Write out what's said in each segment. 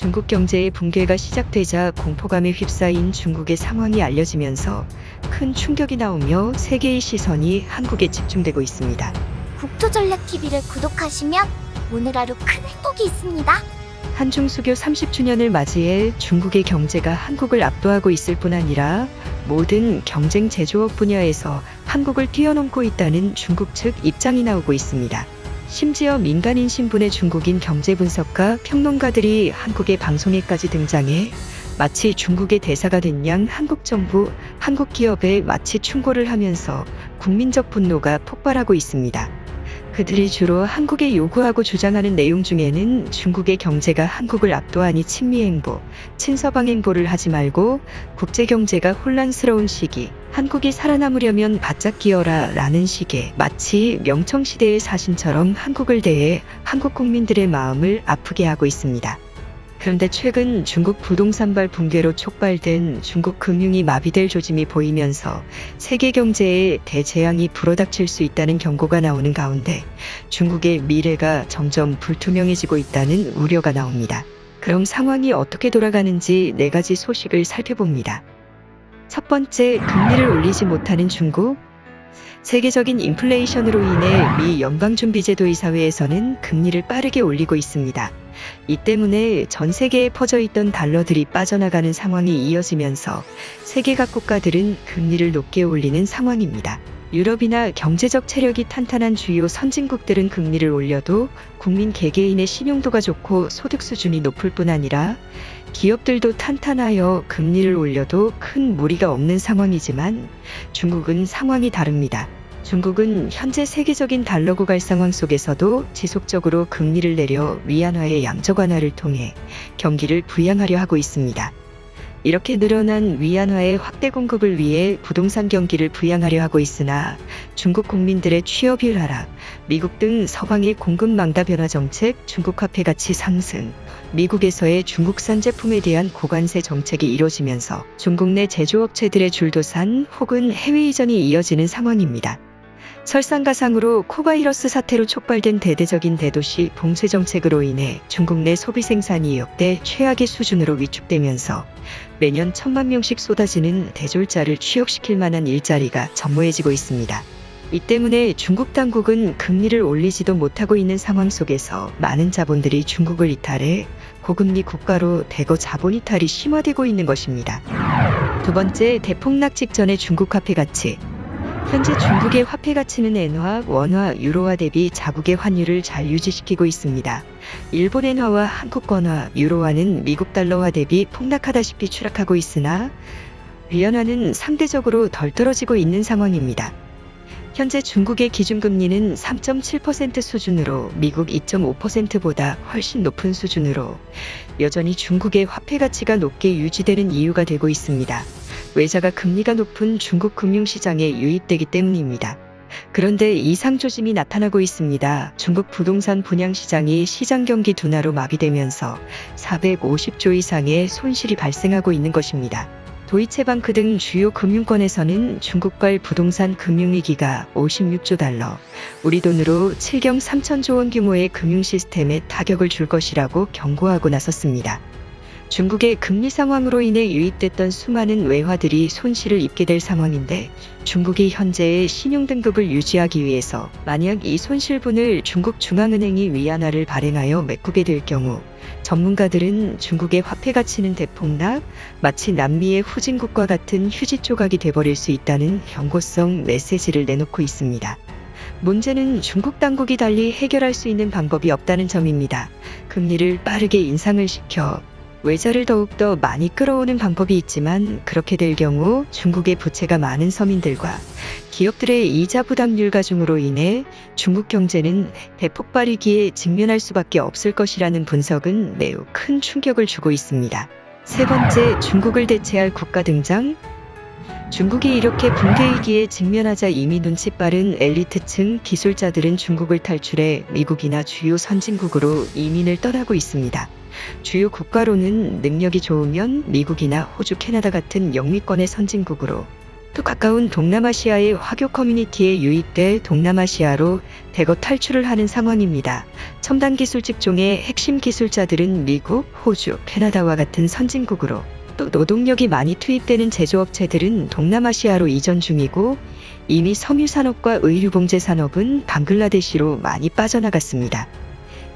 중국 경제의 붕괴가 시작되자 공포감에 휩싸인 중국의 상황이 알려지면서 큰 충격이 나오며 세계의 시선이 한국에 집중되고 있습니다. 국토전략TV를 구독하시면 오늘 하루 큰 행복이 있습니다. 한중 수교 30주년을 맞이해 중국의 경제가 한국을 압도하고 있을 뿐 아니라 모든 경쟁 제조업 분야에서 한국을 뛰어넘고 있다는 중국 측 입장이 나오고 있습니다. 심지어 민간인 신분의 중국인 경제 분석가 평론가들이 한국의 방송에까지 등장해 마치 중국의 대사가 된 양 한국 정부, 한국 기업에 마치 충고를 하면서 국민적 분노가 폭발하고 있습니다. 그들이 주로 한국에 요구하고 주장하는 내용 중에는 중국의 경제가 한국을 압도하니 친미 행보, 친서방 행보를 하지 말고 국제 경제가 혼란스러운 시기, 한국이 살아남으려면 바짝 기어라 라는 식의 마치 명청시대의 사신처럼 한국을 대해 한국 국민들의 마음을 아프게 하고 있습니다. 그런데 최근 중국 부동산발 붕괴로 촉발된 중국 금융이 마비될 조짐이 보이면서 세계 경제에 대재앙이 불어닥칠 수 있다는 경고가 나오는 가운데 중국의 미래가 점점 불투명해지고 있다는 우려가 나옵니다. 그럼 상황이 어떻게 돌아가는지 네 가지 소식을 살펴봅니다. 첫 번째, 금리를 올리지 못하는 중국. 세계적인 인플레이션으로 인해 미 연방준비제도이사회에서는 금리를 빠르게 올리고 있습니다. 이 때문에 전 세계에 퍼져 있던 달러들이 빠져나가는 상황이 이어지면서 세계 각 국가들은 금리를 높게 올리는 상황입니다. 유럽이나 경제적 체력이 탄탄한 주요 선진국들은 금리를 올려도 국민 개개인의 신용도가 좋고 소득 수준이 높을 뿐 아니라 기업들도 탄탄하여 금리를 올려도 큰 무리가 없는 상황이지만 중국은 상황이 다릅니다. 중국은 현재 세계적인 달러 고갈 상황 속에서도 지속적으로 금리를 내려 위안화의 양적 완화를 통해 경기를 부양하려 하고 있습니다. 이렇게 늘어난 위안화의 확대 공급을 위해 부동산 경기를 부양하려 하고 있으나 중국 국민들의 취업률 하락, 미국 등 서방의 공급 망다 변화 정책, 중국 화폐 가치 상승, 미국에서의 중국산 제품에 대한 고관세 정책이 이뤄지면서 중국 내 제조업체들의 줄도산 혹은 해외 이전이 이어지는 상황입니다. 설상가상으로 코바이러스 사태로 촉발된 대대적인 대도시 봉쇄 정책으로 인해 중국 내 소비 생산이 역대 최악의 수준으로 위축되면서 매년 천만 명씩 쏟아지는 대졸자를 취업시킬 만한 일자리가 전무해지고 있습니다. 이 때문에 중국 당국은 금리를 올리지도 못하고 있는 상황 속에서 많은 자본들이 중국을 이탈해 고금리 국가로 대거 자본 이탈이 심화되고 있는 것입니다. 두 번째, 대폭락 직전의 중국 화폐 가치. 현재 중국의 화폐 가치는 엔화, 원화, 유로화 대비 자국의 환율을 잘 유지시키고 있습니다. 일본 엔화와 한국 원화, 유로화는 미국 달러화 대비 폭락하다시피 추락하고 있으나 위안화는 상대적으로 덜 떨어지고 있는 상황입니다. 현재 중국의 기준금리는 3.7% 수준으로 미국 2.5%보다 훨씬 높은 수준으로 여전히 중국의 화폐 가치가 높게 유지되는 이유가 되고 있습니다. 외자가 금리가 높은 중국 금융시장에 유입되기 때문입니다. 그런데 이상 조짐이 나타나고 있습니다. 중국 부동산 분양 시장이 시장 경기 둔화로 마비되면서 450조 이상의 손실이 발생하고 있는 것입니다. 도이체방크 등 주요 금융권에서는 중국발 부동산 금융위기가 56조 달러, 우리 돈으로 7경 3천조 원 규모의 금융 시스템에 타격을 줄 것이라고 경고하고 나섰습니다. 중국의 금리 상황으로 인해 유입됐던 수많은 외화들이 손실을 입게 될 상황인데 중국이 현재의 신용 등급을 유지하기 위해서 만약 이 손실분을 중국 중앙은행이 위안화를 발행하여 메꾸게 될 경우 전문가들은 중국의 화폐 가치는 대폭락, 마치 남미의 후진국과 같은 휴지 조각이 돼버릴 수 있다는 경고성 메시지를 내놓고 있습니다. 문제는 중국 당국이 달리 해결할 수 있는 방법이 없다는 점입니다. 금리를 빠르게 인상을 시켜 외자를 더욱더 많이 끌어오는 방법이 있지만 그렇게 될 경우 중국의 부채가 많은 서민들과 기업들의 이자 부담률 가중으로 인해 중국 경제는 대폭발위기에 직면할 수밖에 없을 것이라는 분석은 매우 큰 충격을 주고 있습니다. 세 번째, 중국을 대체할 국가 등장. 중국이 이렇게 붕괴 위기에 직면하자 이미 눈치 빠른 엘리트층 기술자들은 중국을 탈출해 미국이나 주요 선진국으로 이민을 떠나고 있습니다. 주요 국가로는 능력이 좋으면 미국이나 호주, 캐나다 같은 영미권의 선진국으로 또 가까운 동남아시아의 화교 커뮤니티에 유입돼 동남아시아로 대거 탈출을 하는 상황입니다. 첨단 기술 직종의 핵심 기술자들은 미국, 호주, 캐나다와 같은 선진국으로 또 노동력이 많이 투입되는 제조업체들은 동남아시아로 이전 중이고 이미 섬유 산업과 의류 봉제 산업은 방글라데시로 많이 빠져나갔습니다.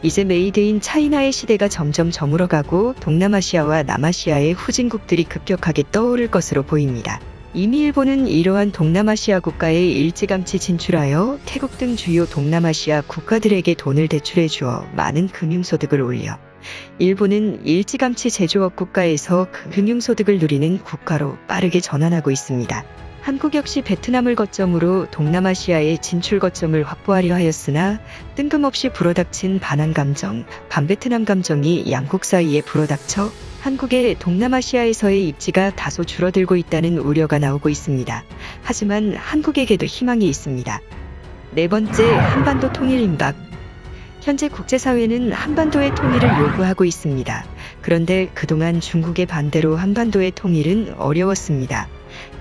이제 메이드 인 차이나의 시대가 점점 저물어가고 동남아시아와 남아시아의 후진국들이 급격하게 떠오를 것으로 보입니다. 이미 일본은 이러한 동남아시아 국가에 일찌감치 진출하여 태국 등 주요 동남아시아 국가들에게 돈을 대출해 주어 많은 금융소득을 올려 일본은 일찌감치 제조업 국가에서 금융소득을 누리는 국가로 빠르게 전환하고 있습니다. 한국 역시 베트남을 거점으로 동남아시아의 진출 거점을 확보하려 하였으나 뜬금없이 불어닥친 반한 감정, 반베트남 감정이 양국 사이에 불어닥쳐 한국의 동남아시아에서의 입지가 다소 줄어들고 있다는 우려가 나오고 있습니다. 하지만 한국에게도 희망이 있습니다. 네 번째, 한반도 통일 임박. 현재 국제사회는 한반도의 통일을 요구하고 있습니다. 그런데 그동안 중국의 반대로 한반도의 통일은 어려웠습니다.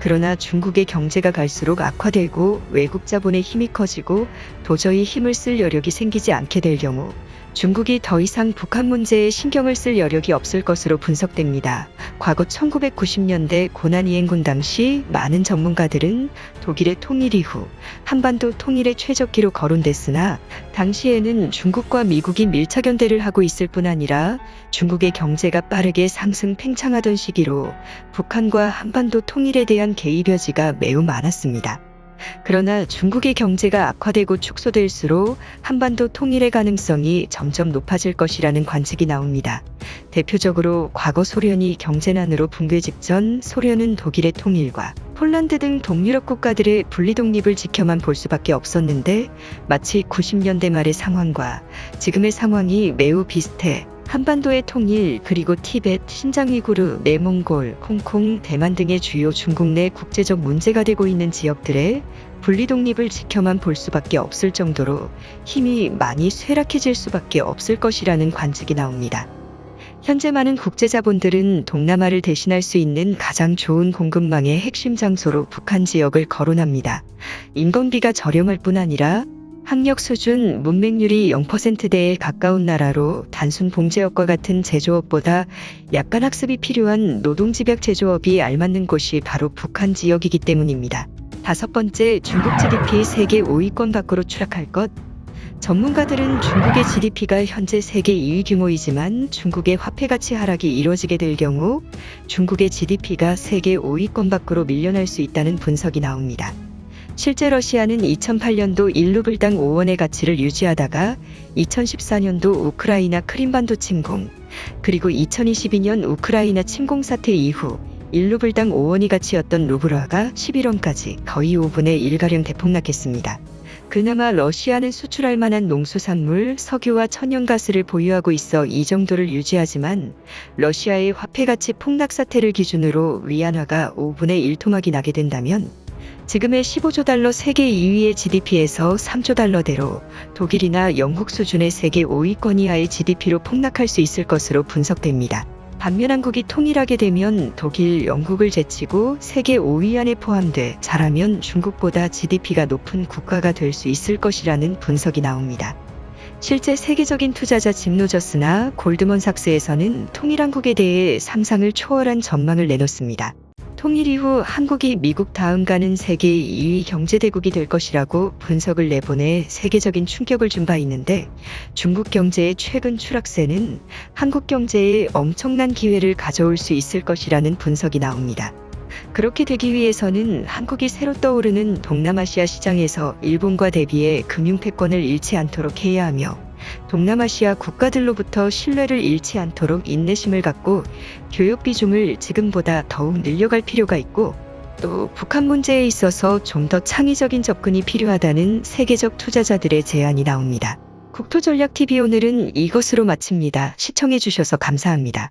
그러나 중국의 경제가 갈수록 악화되고 외국 자본의 힘이 커지고 도저히 힘을 쓸 여력이 생기지 않게 될 경우 중국이 더 이상 북한 문제에 신경을 쓸 여력이 없을 것으로 분석됩니다. 과거 1990년대 고난이행군 당시 많은 전문가들은 독일의 통일 이후 한반도 통일의 최적기로 거론됐으나 당시에는 중국과 미국이 밀착 연대를 하고 있을 뿐 아니라 중국의 경제가 빠르게 상승 팽창하던 시기로 북한과 한반도 통일에 대한 개입 여지가 매우 많았습니다. 그러나 중국의 경제가 악화되고 축소될수록 한반도 통일의 가능성이 점점 높아질 것이라는 관측이 나옵니다. 대표적으로 과거 소련이 경제난으로 붕괴 직전 소련은 독일의 통일과 폴란드 등 동유럽 국가들의 분리 독립을 지켜만 볼 수밖에 없었는데 마치 90년대 말의 상황과 지금의 상황이 매우 비슷해 한반도의 통일 그리고 티벳, 신장위구르, 내몽골, 홍콩, 대만 등의 주요 중국 내 국제적 문제가 되고 있는 지역들의 분리 독립을 지켜만 볼 수밖에 없을 정도로 힘이 많이 쇠락해질 수밖에 없을 것이라는 관측이 나옵니다. 현재 많은 국제 자본들은 동남아를 대신할 수 있는 가장 좋은 공급망의 핵심 장소로 북한 지역을 거론합니다. 인건비가 저렴할 뿐 아니라 학력 수준, 문맹률이 0%대에 가까운 나라로 단순 봉제업과 같은 제조업보다 약간 학습이 필요한 노동집약 제조업이 알맞는 곳이 바로 북한 지역이기 때문입니다. 다섯 번째, 중국 GDP 세계 5위권 밖으로 추락할 것. 전문가들은 중국의 GDP가 현재 세계 2위 규모이지만 중국의 화폐 가치 하락이 이뤄지게 될 경우 중국의 GDP가 세계 5위권 밖으로 밀려날 수 있다는 분석이 나옵니다. 실제 러시아는 2008년도 1루블당 5원의 가치를 유지하다가 2014년도 우크라이나 크림반도 침공, 그리고 2022년 우크라이나 침공 사태 이후 1루블당 5원이 가치였던 루블화가 11원까지 거의 5분의 1가량 대폭락했습니다. 그나마 러시아는 수출할 만한 농수산물, 석유와 천연가스를 보유하고 있어 이 정도를 유지하지만 러시아의 화폐 가치 폭락 사태를 기준으로 위안화가 5분의 1 토막이 나게 된다면 지금의 15조 달러 세계 2위의 GDP에서 3조 달러대로 독일이나 영국 수준의 세계 5위권 이하의 GDP로 폭락할 수 있을 것으로 분석됩니다. 반면 한국이 통일하게 되면 독일, 영국을 제치고 세계 5위 안에 포함돼 잘하면 중국보다 GDP가 높은 국가가 될 수 있을 것이라는 분석이 나옵니다. 실제 세계적인 투자자 짐 노저스나 골드먼삭스에서는 통일한국에 대해 상상을 초월한 전망을 내놓습니다. 통일 이후 한국이 미국 다음 가는 세계 2위 경제대국이 될 것이라고 분석을 내보내 세계적인 충격을 준 바 있는데 중국 경제의 최근 추락세는 한국 경제에 엄청난 기회를 가져올 수 있을 것이라는 분석이 나옵니다. 그렇게 되기 위해서는 한국이 새로 떠오르는 동남아시아 시장에서 일본과 대비해 금융 패권을 잃지 않도록 해야 하며 동남아시아 국가들로부터 신뢰를 잃지 않도록 인내심을 갖고 교육 비중을 지금보다 더욱 늘려갈 필요가 있고 또 북한 문제에 있어서 좀 더 창의적인 접근이 필요하다는 세계적 투자자들의 제안이 나옵니다. 국토전략TV 오늘은 이것으로 마칩니다. 시청해주셔서 감사합니다.